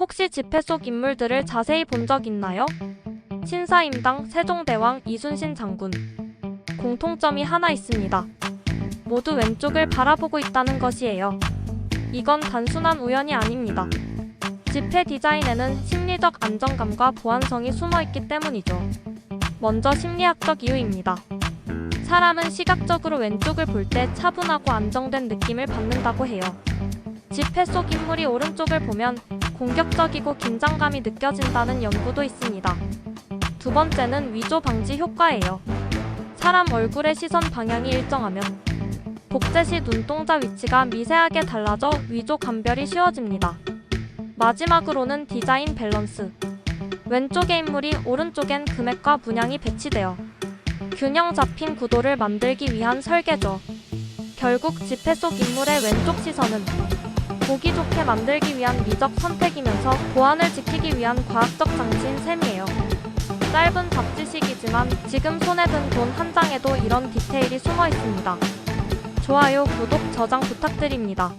혹시 집회 속 인물들을 자세히 본 적 있나요? 신사임당, 세종대왕, 이순신 장군. 공통점이 하나 있습니다. 모두 왼쪽을 바라보고 있다는 것이에요. 이건 단순한 우연이 아닙니다. 집회 디자인에는 심리적 안정감과 보안성이 숨어 있기 때문이죠. 먼저 심리학적 이유입니다. 사람은 시각적으로 왼쪽을 볼 때 차분하고 안정된 느낌을 받는다고 해요. 집회 속 인물이 오른쪽을 보면 공격적이고 긴장감이 느껴진다는 연구도 있습니다. 두 번째는 위조 방지 효과예요. 사람 얼굴의 시선 방향이 일정하면 복제 시 눈동자 위치가 미세하게 달라져 위조 감별이 쉬워집니다. 마지막으로는 디자인 밸런스. 왼쪽의 인물이 오른쪽엔 금액과 문양이 배치되어 균형 잡힌 구도를 만들기 위한 설계죠. 결국 집회 속 인물의 왼쪽 시선은 보기 좋게 만들기 위한 미적 선택이면서 보안을 지키기 위한 과학적 장치인 셈이에요. 짧은 잡지식이지만 지금 손에 든 돈 한 장에도 이런 디테일이 숨어 있습니다. 좋아요, 구독, 저장 부탁드립니다.